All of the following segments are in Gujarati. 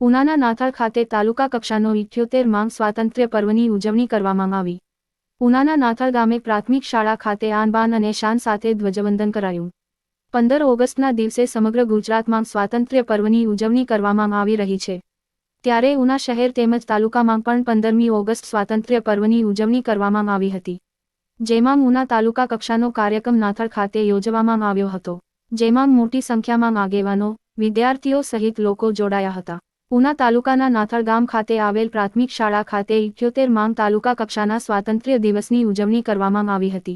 ઉનાના નાથાળ ખાતે તાલુકા કક્ષાનો ઇઠ્યોતેર માંગ સ્વાતંત્ર્ય પર્વની ઉજવણી કરવામાં આવી. ઉનાના નાથાળ ગામે પ્રાથમિક શાળા ખાતે આનબાન અને શાન સાથે ધ્વજવંદન કરાયું. પંદર ઓગસ્ટના દિવસે સમગ્ર ગુજરાતમાં સ્વાતંત્ર્ય પર્વની ઉજવણી કરવામાં આવી રહી છે. ત્યારે ઉના શહેર તેમજ તાલુકામાં પણ પંદરમી ઓગસ્ટ સ્વાતંત્ર્ય પર્વની ઉજવણી કરવામાં આવી હતી. જેમાં ઉના તાલુકા કક્ષાનો કાર્યક્રમ નાથાળ ખાતે યોજવામાં આવ્યો હતો. જેમાં મોટી સંખ્યામાં આગેવાનો, વિદ્યાર્થીઓ સહિત લોકો જોડાયા હતા. ઉના તાલુકાના નાથળ ગામ ખાતે આવેલ પ્રાથમિક શાળા ખાતે ઇઠ્યોતેર માંગ તાલુકા કક્ષાના સ્વાતંત્ર્ય દિવસની ઉજવણી કરવામાં આવી હતી,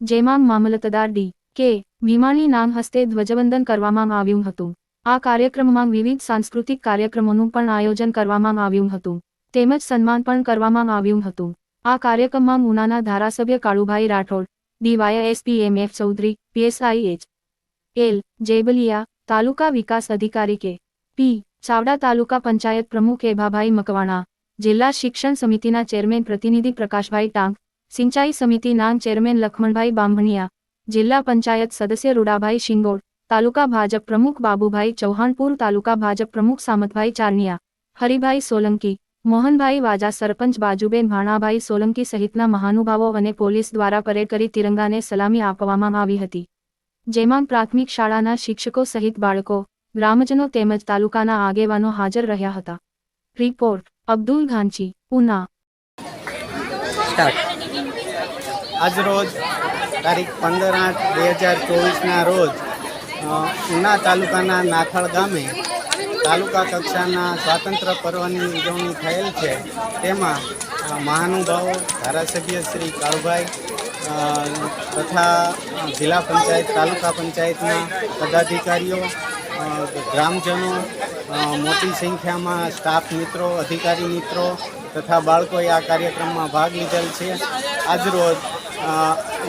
જેમાં મામલતદાર ડી. કે. વિમાની નામ હસ્તે ધ્વજવંદન કરવામાં આવ્યું હતું. આ કાર્યક્રમમાં વિવિધ સાંસ્કૃતિક કાર્યક્રમોનું પણ આયોજન કરવામાં આવ્યું હતું, તેમજ સન્માન પણ કરવામાં આવ્યું હતું. આ કાર્યક્રમમાં ઉનાના ધારાસભ્ય Kalubhai Rathod DY SPMF Chaudhary, PSI H. L. Jebaliya, taluka વિકાસ અધિકારી કે. પી. ચાવડા તાલુકા પંચાયત પ્રમુખ એભાભાઈ મકવાણા, જિલ્લા શિક્ષણ સમિતિના ચેરમેન પ્રતિનિધિ પ્રકાશભાઈ ટાંક, સિંચાઈ સમિતિના ચેરમેન લખમણભાઈ બાંભણિયા જિલ્લા પંચાયત સદસ્ય રૂડાભાઈ શિંગોડ તાલુકા ભાજપ પ્રમુખ બાબુભાઈ ચૌહાણપુર, તાલુકા ભાજપ પ્રમુખ સામતભાઈ ચારનિયા હરિભાઈ સોલંકી, મોહનભાઈ વાજા, સરપંચ બાજુબેન ભાણાભાઈ સોલંકી સહિતના મહાનુભાવો અને પોલીસ દ્વારા પરેડ કરી તિરંગાને સલામી આપવામાં આવી હતી. જેમાં પ્રાથમિક શાળાના શિક્ષકો સહિત બાળકો ગ્રામજનો તેમજ તાલુકાના આગેવાનો હાજર રહ્યા હતા. રિપોર્ટ, અબ્દુલ ઘાંચી ઉના આજરોજ તારીખ પંદર આઠ બે હજાર ચોવીસના રોજ ઉના તાલુકાના નાથાળ ગામે તાલુકા કક્ષાના સ્વાતંત્ર્ય પર્વની ઉજવણી થયેલ છે. તેમાં મહાનુભાવો, ધારાસભ્ય શ્રી કાળુભાઈ તથા જિલ્લા પંચાયત, તાલુકા પંચાયતના પદાધિકારીઓ ગ્રામજનો મોટી સંખ્યામાં સ્ટાફ મિત્રો, અધિકારી મિત્રો તથા બાળકોએ આ કાર્યક્રમમાં ભાગ લીધેલ છે. આજરોજ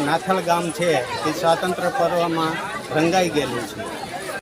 નાથલ ગામ છે તે સ્વાતંત્ર્ય પર્વમાં રંગાઈ ગયેલું છે.